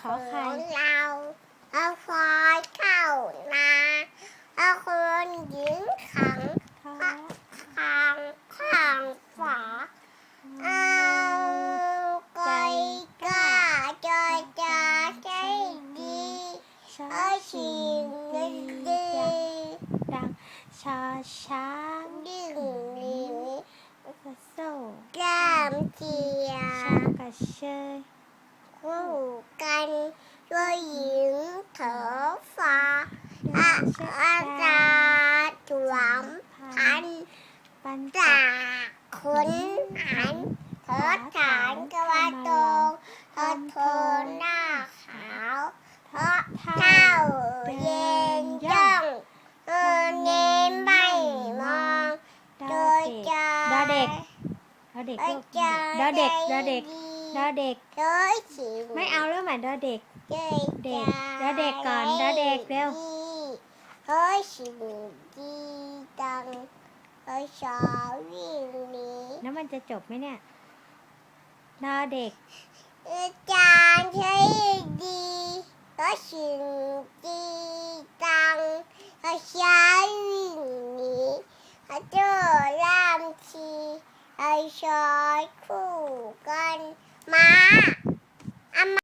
ขอใคเราเอาคอยเข้านาเอาคนหญิงขังขังขังฝาเอาไก่ก้าจอยจาใจดีเอาชิงดีดังชาช้างดิ่งลิวโซ่แก้มเจียกระเชย เน้นไม่มองดโดอยใจเด็กดอเด็กดอเด็กโดลูยกใจดอเด็ก ดอเด็ก ดอชิงไม่เอาเรื่องใหม่ดอเด็ก เด็กเด็กเด็กก่อนดอเด็กเร็วดอชิงดีดังดอชาวิ่งนี้แล้วมันจะจบไหมเนี่ยดอเด็กอาจารย์ใช้ดีดอชิงดีดังดอชาวิ่งนี้าจะรำชีดอชอยคู